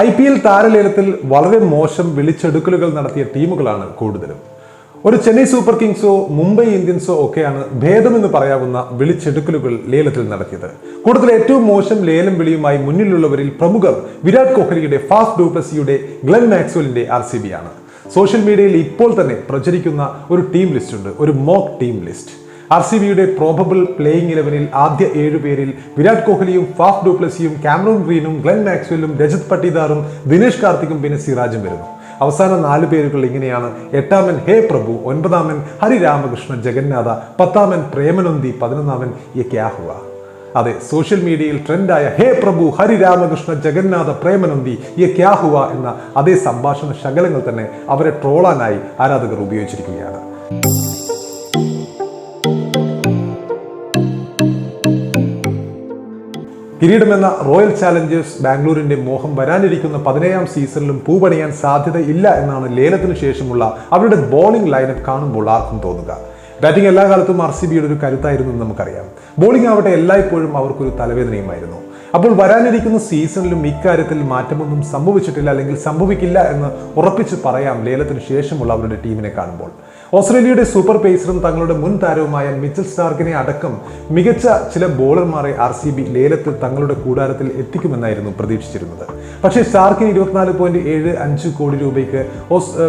I P L താരലേലത്തിൽ വളരെ മോശം വിളിച്ചെടുക്കലുകൾ നടത്തിയ ടീമുകളാണ് കൂടുതലും. ഒരു ചെന്നൈ സൂപ്പർ കിങ്സോ മുംബൈ ഇന്ത്യൻസോ ഒക്കെയാണ് ഭേദമെന്ന് പറയാവുന്ന വിളിച്ചെടുക്കലുകൾ ലേലത്തിൽ നടത്തിയത്. കൂടുതൽ ഏറ്റവും മോശം ലേലം വിളിയുമായി മുന്നിലുള്ളവരിൽ പ്രമുഖർ വിരാട് കോഹ്ലിയുടെ ഫാസ്റ്റ് ഡൂപ്ലസിയുടെ ഗ്ലെൻ മാക്സ്വലിന്റെ ആർ സി ബി ആണ്. സോഷ്യൽ മീഡിയയിൽ ഇപ്പോൾ തന്നെ പ്രചരിക്കുന്ന ഒരു ടീം ലിസ്റ്റ് ഉണ്ട്. ഒരു mock team list. R C ബിയുടെ പ്രോബബിൾ പ്ലേയിങ് ഇലവനിൽ ആദ്യ ഏഴു പേരിൽ വിരാട് കോഹ്ലിയും ഫാഫ് ഡോപ്ലസിയും കാമറൂൺ ഗ്രീനും ഗ്ലെൻ മാക്സ്വെല്ലും രജത് പട്ടിദാറും ദിനേഷ് കാർത്തിക്കും പിന്നെ സിറാജും വരുന്നു. അവസാന നാല് പേരുകൾ ഇങ്ങനെയാണ്. എട്ടാമൻ ഹേ പ്രഭു ഒൻപതാമൻ ഹരിരാമകൃഷ്ണ ജഗന്നാഥ പത്താമൻ പ്രേമനന്ദി പതിനൊന്നാമൻ യെ ക്യാ ഹുവ അതെ സോഷ്യൽ മീഡിയയിൽ ട്രെൻഡായ ഹേ പ്രഭു ഹരിരാമകൃഷ്ണ ജഗന്നാഥ പ്രേമനന്ദി യെ ക്യാ ഹുവ എന്ന അതേ സംഭാഷണ ശകലങ്ങൾ തന്നെ അവരെ ട്രോളാനായി ആരാധകർ ഉപയോഗിച്ചിരിക്കുകയാണ്. കിരീടമെന്ന റോയൽ ചാലഞ്ചേഴ്സ് ബാംഗ്ലൂരിന്റെ മോഹം വരാനിരിക്കുന്ന പതിനേഴാം സീസണിലും പൂപണിയാൻ സാധ്യതയില്ല എന്നാണ് ലേലത്തിനു ശേഷമുള്ള അവരുടെ ബോളിംഗ് ലൈനപ്പ് കാണുമ്പോൾ ആർക്കും തോന്നുക. ബാറ്റിംഗ് എല്ലാ കാലത്തും ആർ സി ബിയുടെ ഒരു കരുത്തായിരുന്നു എന്ന് നമുക്കറിയാം. ബോളിംഗ് ആവട്ടെ എല്ലായ്പ്പോഴും അവർക്കൊരു തലവേദനയുമായിരുന്നു. അപ്പോൾ വരാനിരിക്കുന്ന സീസണിലും ഇക്കാര്യത്തിൽ മാറ്റമൊന്നും സംഭവിച്ചിട്ടില്ല അല്ലെങ്കിൽ സംഭവിക്കില്ല എന്ന് ഉറപ്പിച്ച് പറയാം ലേലത്തിന് ശേഷമുള്ള അവരുടെ ടീമിനെ കാണുമ്പോൾ. ഓസ്ട്രേലിയയുടെ സൂപ്പർ പേസറും തങ്ങളുടെ മുൻ താരവുമായ മിച്ചൽ സ്റ്റാർക്കിനെ അടക്കം മികച്ച ചില ബോളർമാരെ ആർ സി ബി ലേലത്തിൽ തങ്ങളുടെ കൂടാരത്തിൽ എത്തിക്കുമെന്നായിരുന്നു പ്രതീക്ഷിച്ചിരുന്നത്. പക്ഷേ സ്റ്റാർക്കിന് ഇരുപത്തിനാല് പോയിന്റ് ഏഴ് അഞ്ച് കോടി രൂപയ്ക്ക്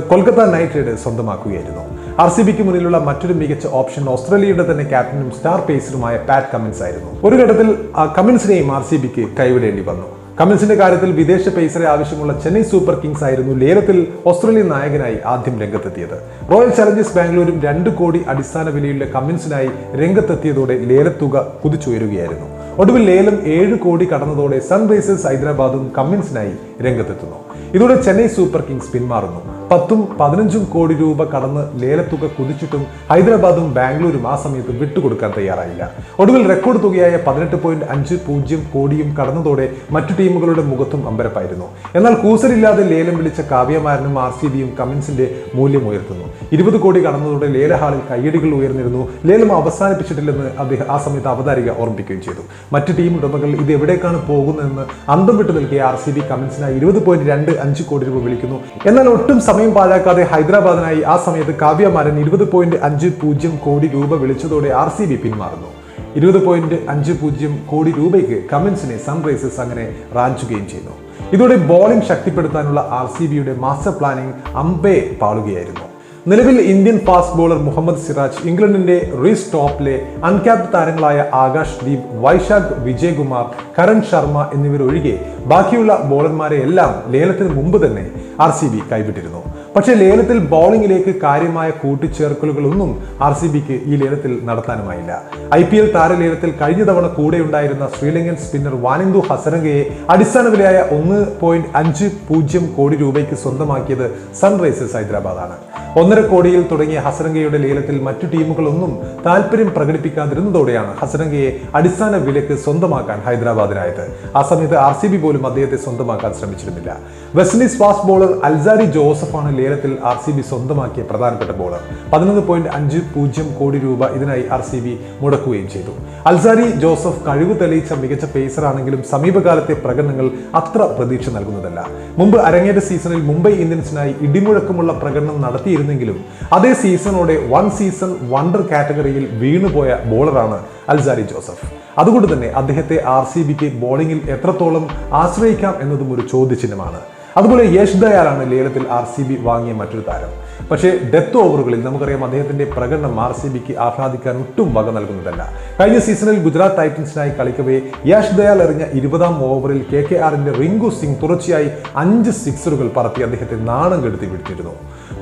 കൊൽക്കത്ത നൈറ്റ് റൈഡേഴ്സ് സ്വന്തമാക്കുകയായിരുന്നു. ആർ സി ബിക്ക് മുന്നിലുള്ള മറ്റൊരു മികച്ച ഓപ്ഷൻ ഓസ്ട്രേലിയയുടെ തന്നെ ക്യാപ്റ്റനും സ്റ്റാർ പേസറുമായ പാറ്റ് കമ്മിൻസ് ആയിരുന്നു ഒരു ഘട്ടത്തിൽ ആ കമിൻസിനെയും ആർ സി ബിക്ക് കൈവിടേണ്ടി വന്നു. കമിൻസിന്റെ കാര്യത്തിൽ വിദേശ പേസറെ ആവശ്യമുള്ള ചെന്നൈ സൂപ്പർ കിങ്സ് ആയിരുന്നു ലേലത്തിൽ ഓസ്ട്രേലിയൻ നായകനായി ആദ്യം രംഗത്തെത്തിയത്. റോയൽ ചലഞ്ചേഴ്സ് ബാംഗ്ലൂരും രണ്ട് കോടി അടിസ്ഥാന വിലയുള്ള കമ്മിൻസിനായി രംഗത്തെത്തിയതോടെ ലേലത്തുക കുതിച്ചുയരുകയായിരുന്നു. ഒടുവിൽ ലേലം ഏഴ് കോടി കടന്നതോടെ സൺറൈസേഴ്സ് ഹൈദരാബാദും കമ്മിൻസിനായി രംഗത്തെത്തുന്നു. ഇതോടെ ചെന്നൈ സൂപ്പർ കിങ്സ് പിന്മാറുന്നു. പത്തും പതിനഞ്ചും കോടി രൂപ കടന്ന് ലേലത്തുക കുതിച്ചിട്ടും ഹൈദരാബാദും ബാംഗ്ലൂരും ആ സമയത്ത് വിട്ടുകൊടുക്കാൻ തയ്യാറായില്ല. ഒടുവിൽ റെക്കോർഡ് തുകയായ പതിനെട്ട് പോയിന്റ് അഞ്ച് പൂജ്യം കോടിയും കടന്നതോടെ മറ്റു ടീമുകളുടെ മുഖത്തും അമ്പരപ്പായിരുന്നു. എന്നാൽ കൂസരില്ലാതെ ലേലം വിളിച്ച കാവ്യമാരനും ആർ സി ബിയും കമ്മിൻസിന്റെ മൂല്യം ഉയർത്തുന്നു. ഇരുപത് കോടി കടന്നതോടെ ലേലഹാളിൽ കയ്യടികൾ ഉയർന്നിരുന്നു. ലേലം അവസാനിപ്പിച്ചിട്ടില്ലെന്ന് അദ്ദേഹം ആ സമയത്ത് അവതാരിക ഓർമ്മിപ്പിക്കുകയും ചെയ്തു. മറ്റ് ടീം ഉടമകൾ ഇത് എവിടേക്കാണ് പോകുന്നതെന്ന് അന്തം വിട്ടു നിൽക്കിയ ആർ സി ബി കമ്മിൻസിനായി ഇരുപത് പോയിന്റ് രണ്ട് അഞ്ച് കോടി രൂപ വിളിക്കുന്നു. എന്നാൽ ഒട്ടും സമയം പാഴാക്കാതെ ഹൈദരാബാദിനായി ആ സമയത്ത് കാവ്യമാരൻ ഇരുപത് പോയിന്റ് അഞ്ച് പൂജ്യം കോടി രൂപ വിളിച്ചതോടെ ആർ സി ബി പിന്മാറുന്നു. ഇരുപത് പോയിന്റ് അഞ്ച് പൂജ്യം കോടി രൂപയ്ക്ക് കമിൻസിനെ സൺറൈസേഴ്സ് അങ്ങനെ റാഞ്ചുകയും ചെയ്യുന്നു ഇതോടെ ബോളിംഗ് ശക്തിപ്പെടുത്താനുള്ള ആർ സി ബിയുടെ മാസ്റ്റർ പ്ലാനിംഗ് അമ്പേ പാളുകയായിരുന്നു. നിലവിൽ Indian fast bowler Muhammad Siraj ഇംഗ്ലണ്ടിന്റെ റീസ് ടോപ്പിലെ അൺക്യാപ്ഡ് താരങ്ങളായ ആകാശ് ദീപ് വൈശാഖ് വിജയകുമാർ കരൺ ശർമ്മ എന്നിവരൊഴികെ ബാക്കിയുള്ള ബോളർമാരെ എല്ലാം ലേലത്തിന് മുമ്പ് തന്നെ ആർ സി ബി കൈവിട്ടിരുന്നു. പക്ഷേ ലേലത്തിൽ ബോളിംഗിലേക്ക് കാര്യമായ കൂട്ടിച്ചേർക്കലുകളൊന്നും ആർ സി ബിക്ക് ഈ ലേലത്തിൽ നടത്താനുമായില്ല. ഐ പി എൽ താരലേലത്തിൽ കഴിഞ്ഞ തവണ കൂടെയുണ്ടായിരുന്ന ശ്രീലങ്കൻ സ്പിന്നർ വാനിന്ദു ഹസരംഗയെ അടിസ്ഥാന വിലയായ ഒന്ന് പോയിന്റ് അഞ്ച് പൂജ്യം കോടി രൂപയ്ക്ക് സ്വന്തമാക്കിയത് സൺറൈസേഴ്സ് ഹൈദരാബാദാണ് ഒന്നര കോടിയിൽ തുടങ്ങിയ ഹസരംഗയുടെ ലേലത്തിൽ മറ്റു ടീമുകളൊന്നും താല്പര്യം പ്രകടിപ്പിക്കാതിരുന്നതോടെയാണ് ഹസരംഗയെ അടിസ്ഥാന വിലക്ക് സ്വന്തമാക്കാൻ ഹൈദരാബാദിനായത്. ആ സമയത്ത് ആർ സി ബി പോലും അദ്ദേഹത്തെ സ്വന്തമാക്കാൻ ശ്രമിച്ചിരുന്നില്ല. West Indies fast bowler Alzarri ജോസഫാണ് ലേലത്തിൽ ആർ സി ബി സ്വന്തമാക്കിയ പ്രധാനപ്പെട്ട ബോളർ. പതിനൊന്ന് പോയിന്റ് അഞ്ച് പൂജ്യം കോടി രൂപ ഇതിനായി ആർ സി ബി മുടക്കുകയും ചെയ്തു. അൽസാരി ജോസഫ് കഴിവ് തെളിയിച്ച മികച്ച പേസറാണെങ്കിലും സമീപകാലത്തെ പ്രകടനങ്ങൾ അത്ര പ്രതീക്ഷ നൽകുന്നതല്ല. മുമ്പ് അരങ്ങേറ്റ സീസണിൽ മുംബൈ ഇന്ത്യൻസിനായി ഇടിമുഴക്കമുള്ള പ്രകടനം നടത്തിയിരുന്നെങ്കിലും അതേ സീസണോടെ വൺ സീസൺ വണ്ടർ കാറ്റഗറിയിൽ വീണുപോയ ബോളറാണ് അൽസാരി ജോസഫ്. അതുകൊണ്ട് തന്നെ അദ്ദേഹത്തെ ആർ സി ബിക്ക് ബോളിംഗിൽ എത്രത്തോളം ആശ്രയിക്കാം എന്നതും ഒരു ചോദ്യചിഹ്നമാണ്. അതുപോലെ യശ് ദയാലാണ് ലേലത്തിൽ ആർ സി ബി വാങ്ങിയ മറ്റൊരു താരം. പക്ഷേ ഡെത്ത് ഓവറുകളിൽ നമുക്കറിയാം അദ്ദേഹത്തിന്റെ പ്രകടനം ആർ സി ബിക്ക് ആഹ്ലാദിക്കാൻ ഒട്ടും വക നൽകുന്നതല്ല. കഴിഞ്ഞ സീസണിൽ ഗുജറാത്ത് ടൈറ്റൻസിനായി കളിക്കവേ യാഷ് ദയാൽ എറിഞ്ഞ ഇരുപതാം ഓവറിൽ കെ കെ ആറിന്റെ റിങ്കു സിംഗ് തുടർച്ചയായി അഞ്ച് സിക്സറുകൾ പറത്തി അദ്ദേഹത്തെ നാണം കെടുത്തി വിടുത്തിയിരുന്നു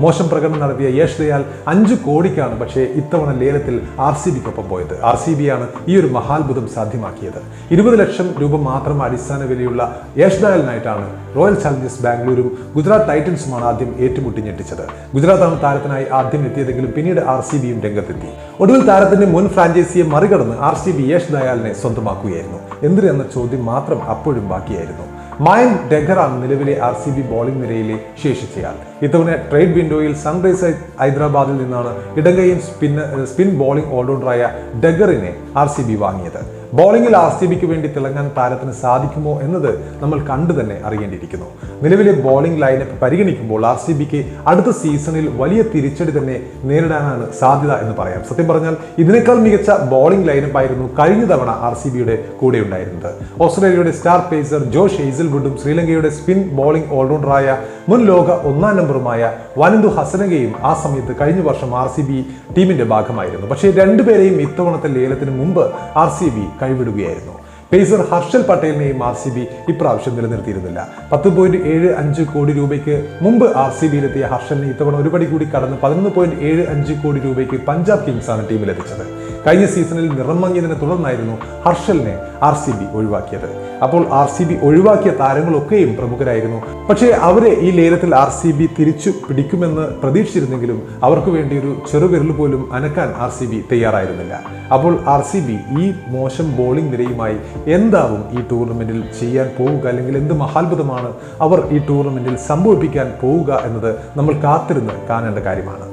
മോശം പ്രകടനം നടത്തിയ യശ് ദയാൽ അഞ്ച് കോടിക്കാണ് പക്ഷേ ഇത്തവണ ലേലത്തിൽ ആർ സി ബിക്കൊപ്പം പോയത്. ആർ സി ബി ആണ് ഈ ഒരു മഹാത്ഭുതം സാധ്യമാക്കിയത്. ഇരുപത് ലക്ഷം രൂപ മാത്രം അടിസ്ഥാന വിലയുള്ള യശ് ദയാലിനായിട്ടാണ് റോയൽ ചാലഞ്ചേഴ്സ് ബാംഗ്ലൂരും ഗുജറാത്ത് ടൈറ്റൻസുമാണ് ആദ്യം ഏറ്റുമുട്ടി ഞെട്ടിച്ചത്. ഗുജറാത്താണ് താരത്തിനായി ആദ്യം എത്തിയതെങ്കിലും പിന്നീട് ആർ സി ബിയും രംഗത്തെത്തി. ഒടുവിൽ താരത്തിന്റെ മുൻ ഫ്രാഞ്ചൈസിയെ മറികടന്ന് ആർ സി ബി യേശ് ദയാലിനെ സ്വന്തമാക്കുകയായിരുന്നു. എന്തിന് എന്ന ചോദ്യം മാത്രം അപ്പോഴും ബാക്കിയായിരുന്നു. മായൻ ഡെഗറാണ് നിലവിലെ ആർ സി ബി ബോളിംഗ് നിരയിലെ ശേഷിച്ചയാൾ. ഇത്തവണ ട്രേഡ് വിൻഡോയിൽ സൺറൈസേഴ്സ് ഹൈദരാബാദിൽ നിന്നാണ് ഇടങ്കയും സ്പിൻ സ്പിൻ ബോളിംഗ് ഓൾറൗണ്ടറായ ഡെഗറിനെ ആർ സി ബി വാങ്ങിയത്. ബോളിംഗിൽ ആർ സി ബിക്ക് വേണ്ടി തിളങ്ങാൻ താരത്തിന് സാധിക്കുമോ എന്നത് നമ്മൾ കണ്ടു തന്നെ അറിയേണ്ടിയിരിക്കുന്നു. നിലവിലെ ബോളിംഗ് ലൈനപ്പ് പരിഗണിക്കുമ്പോൾ ആർ സി ബിക്ക് അടുത്ത സീസണിൽ വലിയ തിരിച്ചടി തന്നെ നേരിടാനാണ് സാധ്യത എന്ന് പറയാം. സത്യം പറഞ്ഞാൽ ഇതിനേക്കാൾ മികച്ച ബോളിംഗ് ലൈനപ്പ് ആയിരുന്നു കഴിഞ്ഞ തവണ ആർ സി ബിയുടെ കൂടെ ഉണ്ടായിരുന്നത്. ഓസ്ട്രേലിയയുടെ സ്റ്റാർ പേസർ ജോഷ് ഹെയ്സൽവുഡും ശ്രീലങ്കയുടെ സ്പിൻ ബോളിംഗ് ഓൾറൗണ്ടറായ മുൻ ലോക ഒന്നാം നമ്പറുമായ വനന്തു ഹസനഗയും ആ സമയത്ത് കഴിഞ്ഞ വർഷം ആർ സി ബി ടീമിന്റെ ഭാഗമായിരുന്നു. പക്ഷേ രണ്ടുപേരെയും ഇത്തവണത്തെ ലേലത്തിന് മുമ്പ് ആർ സി ബി കൈവിടുകയായിരുന്നു. പേസർ ഹർഷൽ പട്ടേലിനെയും ആർ സി ബി ഇപ്രാവശ്യം നിലനിർത്തിയിരുന്നില്ല. പത്ത് പോയിന്റ് ഏഴ് അഞ്ച് കോടി രൂപയ്ക്ക് മുമ്പ് ആർ സി ബിയിലെത്തിയ ഹർഷലിനെ ഇത്തവണ ഒരു പടി കൂടി കടന്ന് പതിനൊന്ന് പോയിന്റ് ഏഴ് അഞ്ച് കോടി രൂപയ്ക്ക് പഞ്ചാബ് കിങ്സാണ് ടീമിലെത്തിച്ചത്. കഴിഞ്ഞ സീസണിൽ നിറം മങ്ങിയതിനെ തുടർന്നായിരുന്നു ഹർഷലിനെ ആർ സി ബി ഒഴിവാക്കിയത്. അപ്പോൾ ആർ സി ബി ഒഴിവാക്കിയ താരങ്ങളൊക്കെയും പ്രമുഖരായിരുന്നു. പക്ഷേ അവരെ ഈ ലേലത്തിൽ ആർ സി ബി തിരിച്ചു പിടിക്കുമെന്ന് പ്രതീക്ഷിച്ചിരുന്നെങ്കിലും അവർക്ക് വേണ്ടി ഒരു ചെറുവിരൽ പോലും അനക്കാൻ ആർ സി ബി തയ്യാറായിരുന്നില്ല. അപ്പോൾ ആർ സി ബി ഈ മോശം ബോളിംഗ് നിരയുമായി എന്താവും ഈ ടൂർണമെന്റിൽ ചെയ്യാൻ പോവുക അല്ലെങ്കിൽ എന്ത് മഹാത്ഭുതമാണ് അവർ ഈ ടൂർണമെന്റിൽ സംഭവിപ്പിക്കാൻ പോവുക എന്നത് നമ്മൾ കാത്തിരുന്ന് കാണേണ്ട കാര്യമാണ്.